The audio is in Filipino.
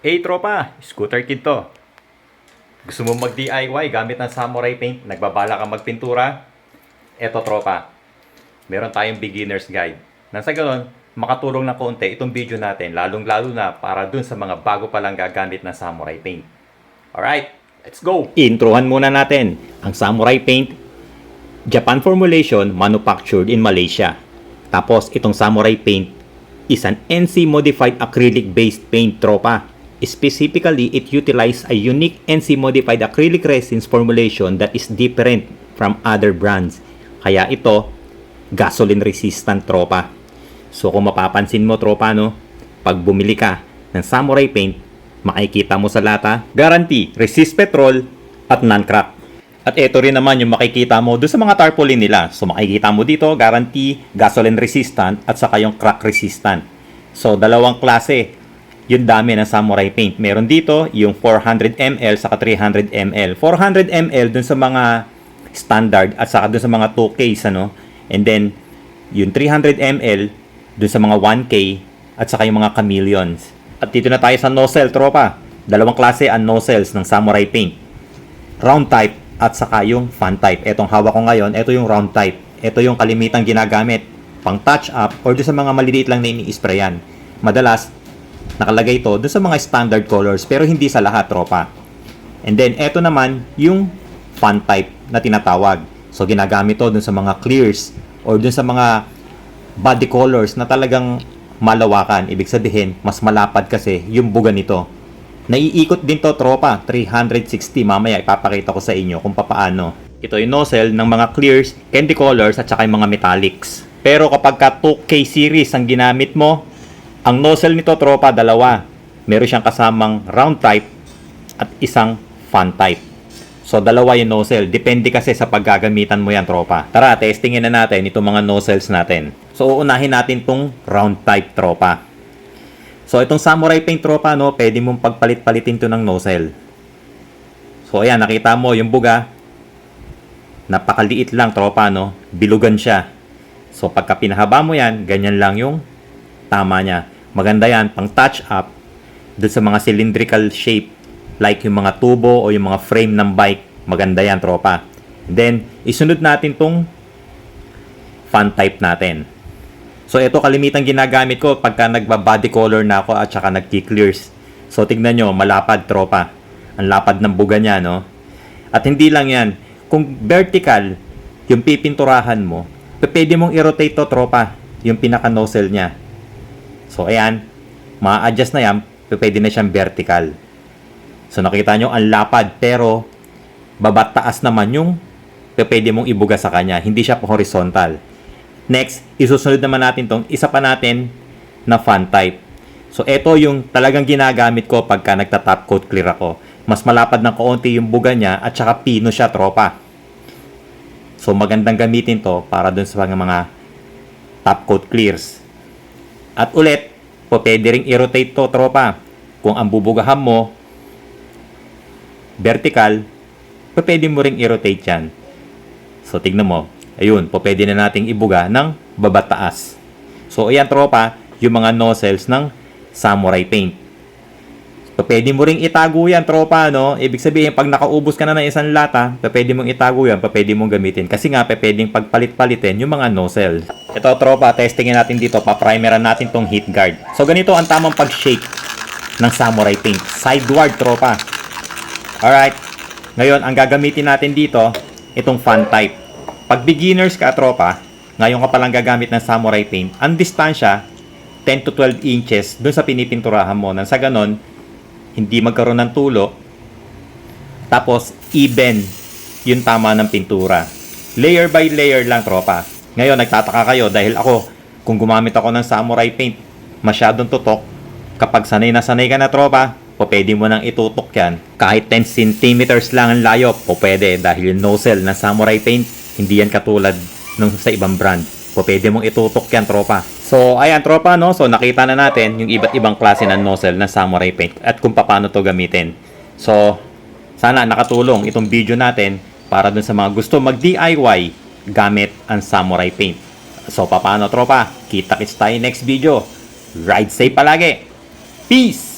Hey tropa, scooter kid to. Gusto mo mag-DIY gamit ng samurai paint? Nagbabala ka magpintura? Eto tropa, meron tayong beginner's guide. Nang sa ganun, makatulong na konti itong video natin, lalong-lalo na para dun sa mga bago pa lang gagamit ng samurai paint. Alright, let's go! Introhan muna natin ang samurai paint Japan formulation manufactured in Malaysia. Tapos itong samurai paint is an NC modified acrylic based paint tropa. Specifically, it utilizes a unique NC modified acrylic resins formulation that is different from other brands. Kaya ito, gasoline resistant tropa. So kung mapapansin mo tropa no, pag bumili ka ng samurai paint, makikita mo sa lata, guarantee, resist petrol at non-crack. At ito rin naman yung makikita mo doon sa mga tarpaulin nila. So makikita mo dito, guarantee, gasoline resistant at saka yung crack resistant. So dalawang klase yung dami ng samurai paint. Meron dito yung 400 ml saka 300 ml. 400 ml dun sa mga standard at saka dun sa mga 2Ks ano. And then yung 300 ml dun sa mga 1K at saka yung mga chameleons. At dito na tayo sa nozzle tropa. Dalawang klase ang nozzles ng samurai paint round type at saka yung fan type. Etong hawak ko ngayon, ito yung round type. Ito yung kalimitang ginagamit pang touch up or sa mga maliliit lang na ini-sprayan. Madalas, nakalagay ito doon sa mga standard colors pero hindi sa lahat, tropa. And then, ito naman yung fan type na tinatawag. So, ginagamit to doon sa mga clears or doon sa mga body colors na talagang malawakan. Ibig sabihin, mas malapad kasi yung buga nito. Naiikot din to tropa, 360. Mamaya ipapakita ko sa inyo kung papaano. Ito yung nozzle ng mga clears, candy colors at saka yung mga metallics. Pero kapag ka 2K series ang ginamit mo, ang nozzle nito tropa dalawa. Meron siyang kasamang round type at isang fan type. So dalawa yung nozzle. Depende kasi sa paggagamitan mo yan tropa. Tara, testingin na natin itong mga nozzles natin. So uunahin natin tong round type tropa. So, itong samurai paint tropa, no, pwede mong pagpalit-palitin to ng nozzle. So, ayan, nakita mo yung buga. Napakaliit lang tropa, no. Bilugan siya. So, pagka pinahaba mo yan, ganyan lang yung tama niya. Maganda yan, pang touch up, dun sa mga cylindrical shape, like yung mga tubo o yung mga frame ng bike. Maganda yan, tropa. Then, isunod natin tong fan type natin. So ito kalimitan ginagamit ko pagka nagba-body color na ako at saka nagki-clears. So tignan nyo, malapad tropa. Ang lapad ng buga niya, no? At hindi lang yan. Kung vertical, yung pipinturahan mo, pwede mong i-rotate to tropa, yung pinaka-nozzle niya. So ayan, ma-adjust na yan, pwede na siyang vertical. So nakita nyo, ang lapad, pero babat taas naman yung pwede mong ibuga sa kanya. Hindi siya horizontal. Next, isusunod naman natin tong isa pa natin na fan type. So, ito yung talagang ginagamit ko pagka nagta-top coat clear ako. Mas malapad ng kaunti yung buga niya at saka pino siya, tropa. So, magandang gamitin to para dun sa mga, mga top coat clears. At ulit, po pwede ring i-rotate to, tropa. Kung ang bubugahan mo, vertical, po pwede mo ring i-rotate yan. So, tignan mo. Ayun, po pwede na nating ibuga ng babataas. So, ayan tropa, yung mga nozzles ng samurai paint. So, pwede mo ring itago yan, tropa, no? Ibig sabihin, pag nakaubos ka na ng isang lata, pwede mong itago yan, pwede mong gamitin. Kasi nga, pwedeng pagpalit-palitin yung mga nozzle. Ito, tropa, testingin natin dito, paprimeran natin tong heat guard. So, ganito ang tamang pag-shake ng samurai paint. Sideward, tropa. Alright. Ngayon, ang gagamitin natin dito, itong fan type. Pag beginners ka, tropa, ngayon ka palang gagamit ng samurai paint, ang distansya, 10 to 12 inches dun sa pinipinturahan mo. Nang sa ganon, hindi magkaroon ng tulo. Tapos, even yung tama ng pintura. Layer by layer lang, tropa. Ngayon, nagtataka kayo dahil ako, kung gumamit ako ng samurai paint, masyadong tutok. Kapag sanay na sanay ka na, tropa, o pwede mo nang itutok yan. Kahit 10 centimeters lang ang layo, o pwede dahil yung nozzle ng samurai paint, hindi yan katulad nung sa ibang brand. O pwede mong itutok yan, tropa. So, ayan, tropa, no? So, nakita na natin yung iba't ibang klase ng nozzle ng samurai paint at kung paano to gamitin. So, sana nakatulong itong video natin para dun sa mga gusto mag-DIY gamit ang samurai paint. So, paano, tropa? Kita-kits tayo next video. Ride safe palagi. Peace!